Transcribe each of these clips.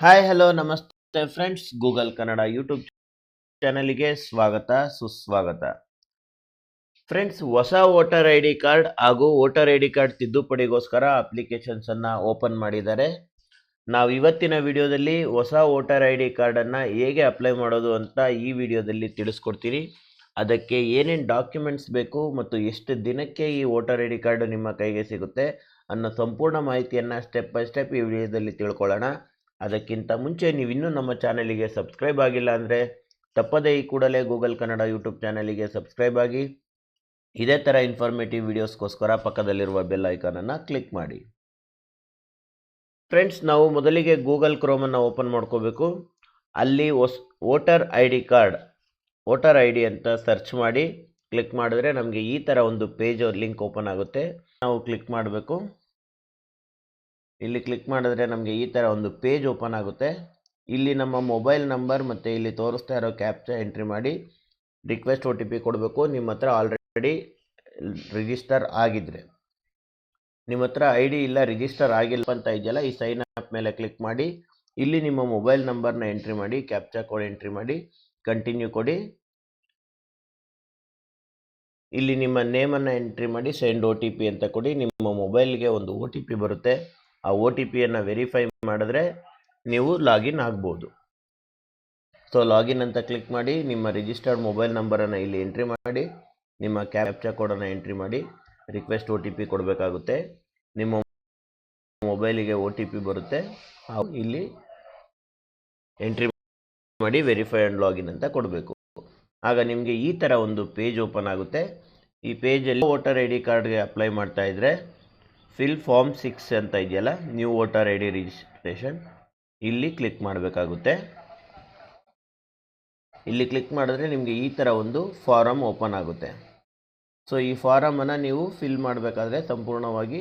Hi hello ನಮಸ್ತೆ friends Google Kannada YouTube ಚಾನಲಿಗೆ ಸ್ವಾಗತ, ಸುಸ್ವಾಗತ. ಫ್ರೆಂಡ್ಸ್ ಹೊಸ ವೋಟರ್ ಐ ಡಿ ಕಾರ್ಡ್ ಹಾಗೂ ವೋಟರ್ ಐ ಡಿ ಕಾರ್ಡ್ ತಿದ್ದುಪಡಿಗೋಸ್ಕರ ಅಪ್ಲಿಕೇಶನ್ಸ್ ಅನ್ನ ಓಪನ್ ಮಾಡಿದ್ದಾರೆ. ನಾವು ಇವತ್ತಿನ ವಿಡಿಯೋದಲ್ಲಿ ಹೊಸ ವೋಟರ್ ಐ ಡಿ ಕಾರ್ಡನ್ನು ಹೇಗೆ ಅಪ್ಲೈ ಮಾಡೋದು ಅಂತ ಈ ವಿಡಿಯೋದಲ್ಲಿ ತಿಳಿಸ್ಕೊಡ್ತೀನಿ. ಅದಕ್ಕೆ ಏನೇನು ಡಾಕ್ಯುಮೆಂಟ್ಸ್ ಬೇಕು ಮತ್ತು ಎಷ್ಟು ದಿನಕ್ಕೆ ಈ ವೋಟರ್ ಐ ಡಿ ಕಾರ್ಡ್ ನಿಮ್ಮ ಕೈಗೆ ಸಿಗುತ್ತೆ ಅನ್ನೋ ಸಂಪೂರ್ಣ ಮಾಹಿತಿಯನ್ನು ಸ್ಟೆಪ್ ಬೈ ಸ್ಟೆಪ್ ಈ ವಿಡಿಯೋದಲ್ಲಿ ತಿಳ್ಕೊಳ್ಳೋಣ. ಅದಕ್ಕಿಂತ ಮುಂಚೆ ನೀವು ಇನ್ನೂ ನಮ್ಮ ಚಾನಲಿಗೆ ಸಬ್ಸ್ಕ್ರೈಬ್ ಆಗಿಲ್ಲ ಅಂದರೆ ತಪ್ಪದೇ ಈ ಕೂಡಲೇ ಗೂಗಲ್ ಕನ್ನಡ ಯೂಟ್ಯೂಬ್ ಚಾನಲಿಗೆ ಸಬ್ಸ್ಕ್ರೈಬ್ ಆಗಿ. ಇದೇ ಥರ ಇನ್ಫಾರ್ಮೇಟಿವ್ ವಿಡಿಯೋಸ್ಗೋಸ್ಕರ ಪಕ್ಕದಲ್ಲಿರುವ ಬೆಲ್ ಐಕಾನನ್ನು ಕ್ಲಿಕ್ ಮಾಡಿ. ಫ್ರೆಂಡ್ಸ್ ನಾವು ಮೊದಲಿಗೆ ಗೂಗಲ್ ಕ್ರೋಮನ್ನು ಓಪನ್ ಮಾಡ್ಕೋಬೇಕು. ಅಲ್ಲಿ ಹೊಸ್ voter I D card, voter I D ಅಂತ ಸರ್ಚ್ ಮಾಡಿ ಕ್ಲಿಕ್ ಮಾಡಿದ್ರೆ ನಮಗೆ ಈ ಥರ ಒಂದು ಪೇಜ್ ಲಿಂಕ್ ಓಪನ್ ಆಗುತ್ತೆ. ನಾವು ಕ್ಲಿಕ್ ಮಾಡಬೇಕು. ಇಲ್ಲಿ ಕ್ಲಿಕ್ ಮಾಡಿದ್ರೆ ನಮಗೆ ಈ ಥರ ಒಂದು ಪೇಜ್ ಓಪನ್ ಆಗುತ್ತೆ. ಇಲ್ಲಿ ನಮ್ಮ ಮೊಬೈಲ್ ನಂಬರ್ ಮತ್ತು ಇಲ್ಲಿ ತೋರಿಸ್ತಾ ಇರೋ ಕ್ಯಾಪ್ಚಾ ಎಂಟ್ರಿ ಮಾಡಿ ರಿಕ್ವೆಸ್ಟ್ ಒ ಟಿ ಪಿ ಕೊಡಬೇಕು. ನಿಮ್ಮ ಹತ್ರ ಆಲ್ರೆಡಿ ರಿಜಿಸ್ಟರ್ ಆಗಿದ್ರೆ. ನಿಮ್ಮ ಹತ್ರ ಐ ಡಿ ಇಲ್ಲ ರಿಜಿಸ್ಟರ್ ಆಗಿಲ್ಲ ಅಂತ ಇದೆಯಲ್ಲ, ಈ ಸೈನ್ ಅಪ್ ಮೇಲೆ ಕ್ಲಿಕ್ ಮಾಡಿ. ಇಲ್ಲಿ ನಿಮ್ಮ ಮೊಬೈಲ್ ನಂಬರ್ನ ಎಂಟ್ರಿ ಮಾಡಿ ಕ್ಯಾಪ್ಚಾ ಕೋಡ್ ಎಂಟ್ರಿ ಮಾಡಿ ಕಂಟಿನ್ಯೂ ಕೊಡಿ. ಇಲ್ಲಿ ನಿಮ್ಮ ನೇಮನ್ನು ಎಂಟ್ರಿ ಮಾಡಿ ಸೆಂಡ್ ಒ ಟಿ ಪಿ ಅಂತ ಕೊಡಿ. ನಿಮ್ಮ ಮೊಬೈಲ್ಗೆ ಒಂದು ಒ ಟಿ ಪಿ ಬರುತ್ತೆ. ಆ ಒ ಟಿ ಪಿಯನ್ನು ವೆರಿಫೈ ಮಾಡಿದ್ರೆ ನೀವು ಲಾಗಿನ್ ಆಗ್ಬೋದು. ಸೊ ಲಾಗಿನ್ ಅಂತ ಕ್ಲಿಕ್ ಮಾಡಿ, ನಿಮ್ಮ ರಿಜಿಸ್ಟರ್ಡ್ ಮೊಬೈಲ್ ನಂಬರನ್ನು ಇಲ್ಲಿ ಎಂಟ್ರಿ ಮಾಡಿ, ನಿಮ್ಮ ಕ್ಯಾಪ್ಚಾ ಕೋಡನ್ನು ಎಂಟ್ರಿ ಮಾಡಿ ರಿಕ್ವೆಸ್ಟ್ ಒ ಟಿ ಪಿ ಕೊಡಬೇಕಾಗುತ್ತೆ. ನಿಮ್ಮ ಮೊಬೈಲಿಗೆ ಒ ಟಿ ಪಿ ಬರುತ್ತೆ. ಇಲ್ಲಿ ಎಂಟ್ರಿ ಮಾಡಿ ವೆರಿಫೈ ಆ್ಯಂಡ್ ಲಾಗಿನ್ ಅಂತ ಕೊಡಬೇಕು. ಆಗ ನಿಮಗೆ ಈ ಥರ ಒಂದು ಪೇಜ್ ಓಪನ್ ಆಗುತ್ತೆ. ಈ ಪೇಜಲ್ಲಿ ವೋಟರ್ ಐ ಡಿ ಕಾರ್ಡ್ಗೆ ಅಪ್ಲೈ ಮಾಡ್ತಾ ಇದ್ದರೆ ಫಿಲ್ ಫಾರ್ಮ್ ಸಿಕ್ಸ್ ಅಂತ ಇದೆಯಲ್ಲ? New voter I D registration ಇಲ್ಲಿ ಕ್ಲಿಕ್ ಮಾಡಬೇಕಾಗುತ್ತೆ. ಇಲ್ಲಿ ಕ್ಲಿಕ್ ಮಾಡಿದ್ರೆ ನಿಮಗೆ ಈ ಥರ ಒಂದು ಫಾರಮ್ ಓಪನ್ ಆಗುತ್ತೆ. ಸೊ ಈ ಫಾರಮನ್ನು ನೀವು ಫಿಲ್ ಮಾಡಬೇಕಾದ್ರೆ ಸಂಪೂರ್ಣವಾಗಿ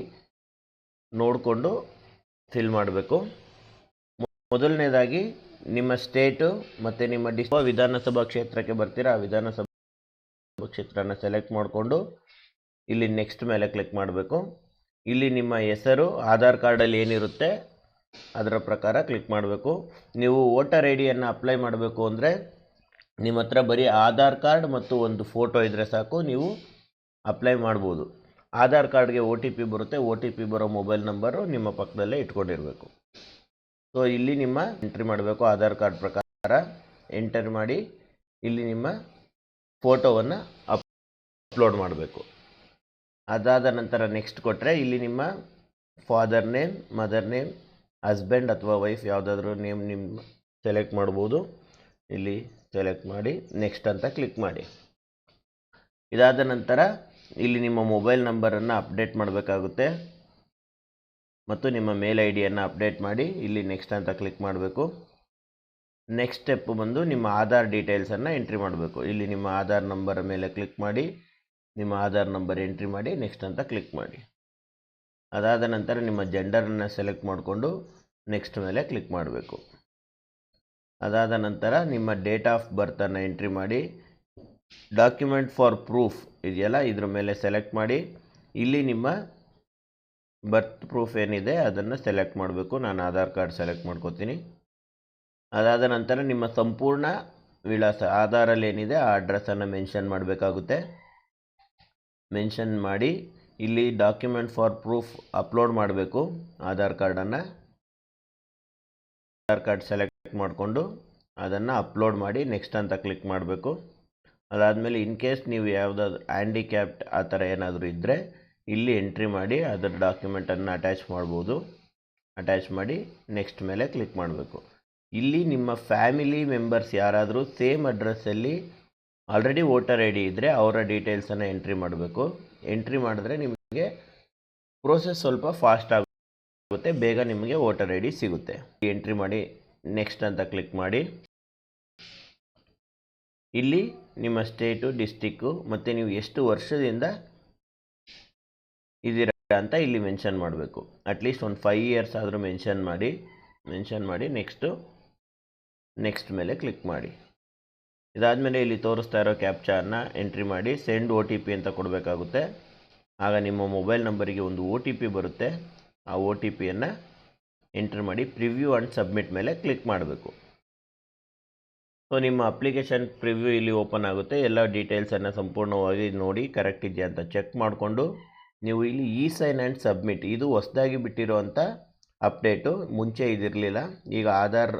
ನೋಡಿಕೊಂಡು ಫಿಲ್ ಮಾಡಬೇಕು. ಮೊದಲನೇದಾಗಿ ನಿಮ್ಮ ಸ್ಟೇಟು ಮತ್ತು ನಿಮ್ಮ ಡಿಸ್ ವಿಧಾನಸಭಾ ಕ್ಷೇತ್ರಕ್ಕೆ ಬರ್ತೀರಾ, ಆ ವಿಧಾನಸಭಾ ಕ್ಷೇತ್ರನ ಸೆಲೆಕ್ಟ್ ಮಾಡಿಕೊಂಡು ಇಲ್ಲಿ ನೆಕ್ಸ್ಟ್ ಮೇಲೆ ಕ್ಲಿಕ್ ಮಾಡಬೇಕು. ಇಲ್ಲಿ ನಿಮ್ಮ ಹೆಸರು, ಆಧಾರ್ ಕಾರ್ಡಲ್ಲಿ ಏನಿರುತ್ತೆ, ಅದರ ಪ್ರಕಾರ ಕ್ಲಿಕ್ ಮಾಡಬೇಕು. ನೀವು ವೋಟರ್ ಐ ಡಿಯನ್ನು ಅಪ್ಲೈ ಮಾಡಬೇಕು ಅಂದರೆ ನಿಮ್ಮ ಹತ್ರ ಬರೀ ಆಧಾರ್ ಕಾರ್ಡ್ ಮತ್ತು ಒಂದು ಫೋಟೋ ಇದ್ದರೆ ಸಾಕು, ನೀವು ಅಪ್ಲೈ ಮಾಡ್ಬೋದು. ಆಧಾರ್ ಕಾರ್ಡ್ಗೆ ಒ ಟಿ ಪಿ ಬರುತ್ತೆ, ಒ ಟಿ ಪಿ ಬರೋ ಮೊಬೈಲ್ ನಂಬರು ನಿಮ್ಮ ಪಕ್ಕದಲ್ಲೇ ಇಟ್ಕೊಂಡಿರಬೇಕು. ಸೊ ಇಲ್ಲಿ ನಿಮ್ಮ ಎಂಟ್ರಿ ಮಾಡಬೇಕು, ಆಧಾರ್ ಕಾರ್ಡ್ ಪ್ರಕಾರ ಎಂಟರ್ ಮಾಡಿ ಇಲ್ಲಿ ನಿಮ್ಮ ಫೋಟೋವನ್ನು ಅಪ್ಲೋಡ್ ಮಾಡಬೇಕು. ಅದಾದ ನಂತರ ನೆಕ್ಸ್ಟ್ ಕೊಟ್ಟರೆ ಇಲ್ಲಿ ನಿಮ್ಮ father name mother name husband ಅಥವಾ ವೈಫ್ ಯಾವುದಾದ್ರೂ ನೇಮ್ ನಿಮ್ಮ ಸೆಲೆಕ್ಟ್ ಮಾಡ್ಬೋದು. ಇಲ್ಲಿ ಸೆಲೆಕ್ಟ್ ಮಾಡಿ ನೆಕ್ಸ್ಟ್ ಅಂತ ಕ್ಲಿಕ್ ಮಾಡಿ. ಇದಾದ ನಂತರ ಇಲ್ಲಿ ನಿಮ್ಮ ಮೊಬೈಲ್ ನಂಬರನ್ನು ಅಪ್ಡೇಟ್ ಮಾಡಬೇಕಾಗುತ್ತೆ. ಮತ್ತು ನಿಮ್ಮ ಮೇಲ್ ಐ ಡಿಯನ್ನು ಅಪ್ಡೇಟ್ ಮಾಡಿ, ಇಲ್ಲಿ ನೆಕ್ಸ್ಟ್ ಅಂತ ಕ್ಲಿಕ್ ಮಾಡಬೇಕು. ನೆಕ್ಸ್ಟ್ ಸ್ಟೆಪ್ ಬಂದು ನಿಮ್ಮ ಆಧಾರ್ ಡೀಟೇಲ್ಸನ್ನು ಎಂಟ್ರಿ ಮಾಡಬೇಕು. ಇಲ್ಲಿ ನಿಮ್ಮ ಆಧಾರ್ ನಂಬರ್ ಮೇಲೆ ಕ್ಲಿಕ್ ಮಾಡಿ ನಿಮ್ಮ ಆಧಾರ್ ನಂಬರ್ ಎಂಟ್ರಿ ಮಾಡಿ ನೆಕ್ಸ್ಟ್ ಅಂತ ಕ್ಲಿಕ್ ಮಾಡಿ. ಅದಾದ ನಂತರ ನಿಮ್ಮ ಜೆಂಡರನ್ನು ಸೆಲೆಕ್ಟ್ ಮಾಡಿಕೊಂಡು ನೆಕ್ಸ್ಟ್ ಮೇಲೆ ಕ್ಲಿಕ್ ಮಾಡಬೇಕು. ಅದಾದ ನಂತರ ನಿಮ್ಮ ಡೇಟ್ ಆಫ್ ಬರ್ತನ್ನು ಎಂಟ್ರಿ ಮಾಡಿ ಡಾಕ್ಯುಮೆಂಟ್ ಫಾರ್ ಪ್ರೂಫ್ ಇದೆಯಲ್ಲ, ಇದ್ರ ಮೇಲೆ ಸೆಲೆಕ್ಟ್ ಮಾಡಿ. ಇಲ್ಲಿ ನಿಮ್ಮ ಬರ್ತ್ ಪ್ರೂಫ್ ಏನಿದೆ ಅದನ್ನು ಸೆಲೆಕ್ಟ್ ಮಾಡಬೇಕು. ನಾನು ಆಧಾರ್ ಕಾರ್ಡ್ ಸೆಲೆಕ್ಟ್ ಮಾಡ್ಕೋತೀನಿ. ಅದಾದ ನಂತರ ನಿಮ್ಮ ಸಂಪೂರ್ಣ ವಿಳಾಸ ಆಧಾರಲ್ಲಿ ಏನಿದೆ ಆ ಅಡ್ರೆಸ್ಸನ್ನು ಮೆನ್ಷನ್ ಮಾಡಬೇಕಾಗುತ್ತೆ. ಮೆನ್ಷನ್ ಮಾಡಿ ಇಲ್ಲಿ ಡಾಕ್ಯುಮೆಂಟ್ ಫಾರ್ ಪ್ರೂಫ್ ಅಪ್ಲೋಡ್ ಮಾಡಬೇಕು. ಆಧಾರ್ ಕಾರ್ಡನ್ನು ಆಧಾರ್ ಕಾರ್ಡ್ ಸೆಲೆಕ್ಟ್ ಮಾಡಿಕೊಂಡು ಅದನ್ನು ಅಪ್ಲೋಡ್ ಮಾಡಿ ನೆಕ್ಸ್ಟ್ ಅಂತ ಕ್ಲಿಕ್ ಮಾಡಬೇಕು. ಅದಾದಮೇಲೆ ಇನ್ ಕೇಸ್ ನೀವು ಯಾವುದಾದ್ರು ಹ್ಯಾಂಡಿಕ್ಯಾಪ್ಟ್ ಆ ಥರ ಏನಾದರೂ ಇದ್ದರೆ ಇಲ್ಲಿ ಎಂಟ್ರಿ ಮಾಡಿ ಅದರ ಡಾಕ್ಯುಮೆಂಟನ್ನು ಅಟ್ಯಾಚ್ ಮಾಡ್ಬೋದು. ಅಟ್ಯಾಚ್ ಮಾಡಿ ನೆಕ್ಸ್ಟ್ ಮೇಲೆ ಕ್ಲಿಕ್ ಮಾಡಬೇಕು. ಇಲ್ಲಿ ನಿಮ್ಮ ಫ್ಯಾಮಿಲಿ ಮೆಂಬರ್ಸ್ ಯಾರಾದರೂ ಸೇಮ್ ಅಡ್ರೆಸ್ಸಲ್ಲಿ ಆಲ್ರೆಡಿ ವೋಟರ್ ಐ ಡಿ ಇದ್ದರೆ ಅವರ ಡೀಟೇಲ್ಸನ್ನು ಎಂಟ್ರಿ ಮಾಡಬೇಕು. ಎಂಟ್ರಿ ಮಾಡಿದ್ರೆ ನಿಮಗೆ ಪ್ರೋಸೆಸ್ ಸ್ವಲ್ಪ ಫಾಸ್ಟ್ ಆಗುತ್ತೆ, ಬೇಗ ನಿಮಗೆ ವೋಟರ್ ಐ ಡಿ ಸಿಗುತ್ತೆ. ಎಂಟ್ರಿ ಮಾಡಿ ನೆಕ್ಸ್ಟ್ ಅಂತ ಕ್ಲಿಕ್ ಮಾಡಿ. ಇಲ್ಲಿ ನಿಮ್ಮ ಸ್ಟೇಟು ಡಿಸ್ಟಿಕ್ಕು ಮತ್ತು ನೀವು ಎಷ್ಟು ವರ್ಷದಿಂದ ಇದ್ದೀರ ಅಂತ ಇಲ್ಲಿ ಮೆನ್ಷನ್ ಮಾಡಬೇಕು. ಅಟ್ಲೀಸ್ಟ್ ಒಂದು ಫೈವ್ ಇಯರ್ಸ್ ಆದರೂ ಮೆನ್ಷನ್ ಮಾಡಿ ಮೆನ್ಷನ್ ಮಾಡಿ ನೆಕ್ಸ್ಟು ನೆಕ್ಸ್ಟ್ ಮೇಲೆ ಕ್ಲಿಕ್ ಮಾಡಿ. ಇದಾದಮೇಲೆ ಇಲ್ಲಿ ತೋರಿಸ್ತಾ ಇರೋ ಕ್ಯಾಪ್ಚಾನ ಎಂಟ್ರಿ ಮಾಡಿ ಸೆಂಡ್ ಒ ಟಿ ಪಿ ಅಂತ ಕೊಡಬೇಕಾಗುತ್ತೆ. ಆಗ ನಿಮ್ಮ ಮೊಬೈಲ್ ನಂಬರಿಗೆ ಒಂದು ಒ ಟಿ ಪಿ ಬರುತ್ತೆ. ಆ ಒ ಟಿ ಪಿಯನ್ನು ಎಂಟ್ರ್ ಮಾಡಿ ಪ್ರಿವ್ಯೂ ಆ್ಯಂಡ್ ಸಬ್ಮಿಟ್ ಮೇಲೆ ಕ್ಲಿಕ್ ಮಾಡಬೇಕು. ಸೊ, ನಿಮ್ಮ ಅಪ್ಲಿಕೇಶನ್ ಪ್ರಿವ್ಯೂ ಇಲ್ಲಿ ಓಪನ್ ಆಗುತ್ತೆ. ಎಲ್ಲ ಡೀಟೇಲ್ಸನ್ನು ಸಂಪೂರ್ಣವಾಗಿ ನೋಡಿ ಕರೆಕ್ಟ್ ಇದೆಯಾ ಅಂತ ಚೆಕ್ ಮಾಡಿಕೊಂಡು ನೀವು ಇಲ್ಲಿ ಇ ಸೈನ್ ಆ್ಯಂಡ್ ಸಬ್ಮಿಟ್, ಇದು ಹೊಸದಾಗಿ ಬಿಟ್ಟಿರೋವಂಥ ಅಪ್ಡೇಟು, ಮುಂಚೆ ಇದಿರಲಿಲ್ಲ. ಈಗ ಆಧಾರ್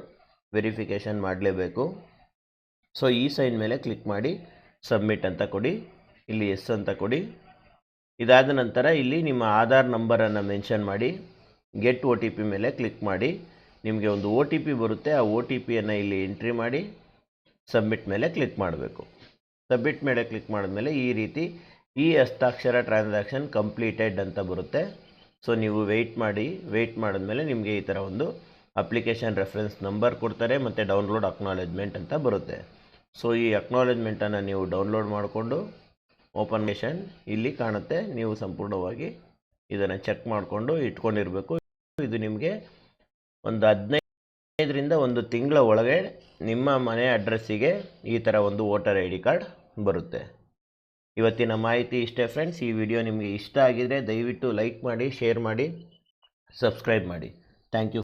ವೆರಿಫಿಕೇಷನ್ ಮಾಡಲೇಬೇಕು. ಸೊ ಈ ಸೈನ್ ಮೇಲೆ ಕ್ಲಿಕ್ ಮಾಡಿ ಸಬ್ಮಿಟ್ ಅಂತ ಕೊಡಿ, ಇಲ್ಲಿ ಎಸ್ ಅಂತ ಕೊಡಿ. ಇದಾದ ನಂತರ ಇಲ್ಲಿ ನಿಮ್ಮ ಆಧಾರ್ ನಂಬರನ್ನು ಮೆನ್ಷನ್ ಮಾಡಿ ಗೆಟ್ ಒ ಟಿ ಪಿ ಮೇಲೆ ಕ್ಲಿಕ್ ಮಾಡಿ. ನಿಮಗೆ ಒಂದು ಒ ಟಿ ಪಿ ಬರುತ್ತೆ, ಆ ಒ ಟಿ ಪಿಯನ್ನು ಇಲ್ಲಿ ಎಂಟ್ರಿ ಮಾಡಿ ಸಬ್ಮಿಟ್ ಮೇಲೆ ಕ್ಲಿಕ್ ಮಾಡಬೇಕು. ಸಬ್ಮಿಟ್ ಮೇಲೆ ಕ್ಲಿಕ್ ಮಾಡಿದ್ಮೇಲೆ ಈ ರೀತಿ ಈ ಹಸ್ತಾಕ್ಷರ ಟ್ರಾನ್ಸಾಕ್ಷನ್ ಕಂಪ್ಲೀಟೆಡ್ ಅಂತ ಬರುತ್ತೆ. ಸೊ ನೀವು ವೆಯ್ಟ್ ಮಾಡಿ ವೆಯ್ಟ್ ಮಾಡಿದ್ಮೇಲೆ ನಿಮಗೆ ಈ ಥರ ಒಂದು ಅಪ್ಲಿಕೇಶನ್ ರೆಫರೆನ್ಸ್ ನಂಬರ್ ಕೊಡ್ತಾರೆ, ಮತ್ತು ಡೌನ್ಲೋಡ್ ಅಕ್ನಾಲೆಜ್ಮೆಂಟ್ ಅಂತ ಬರುತ್ತೆ. ಸೊ ಈ ಅಕ್ನಾಲೆಜ್ಮೆಂಟನ್ನು ನೀವು ಡೌನ್ಲೋಡ್ ಮಾಡಿಕೊಂಡು ಓಪನ್ ಮಿಷನ್ ಇಲ್ಲಿ ಕಾಣುತ್ತೆ. ನೀವು ಸಂಪೂರ್ಣವಾಗಿ ಇದನ್ನು ಚೆಕ್ ಮಾಡಿಕೊಂಡು ಇಟ್ಕೊಂಡಿರಬೇಕು. ಇದು ನಿಮಗೆ ಒಂದು ಹದಿನೈದರಿಂದ ಒಂದು ತಿಂಗಳ ಒಳಗೆ ನಿಮ್ಮ ಮನೆ ಅಡ್ರೆಸ್ಸಿಗೆ ಈ ಥರ ಒಂದು ವೋಟರ್ ಐ ಕಾರ್ಡ್ ಬರುತ್ತೆ. ಇವತ್ತಿನ ಮಾಹಿತಿ ಇಷ್ಟೇ ಫ್ರೆಂಡ್ಸ್ ಈ ವಿಡಿಯೋ ನಿಮಗೆ ಇಷ್ಟ ಆಗಿದರೆ ದಯವಿಟ್ಟು ಲೈಕ್ ಮಾಡಿ ಶೇರ್ ಮಾಡಿ ಸಬ್ಸ್ಕ್ರೈಬ್ ಮಾಡಿ. Thank you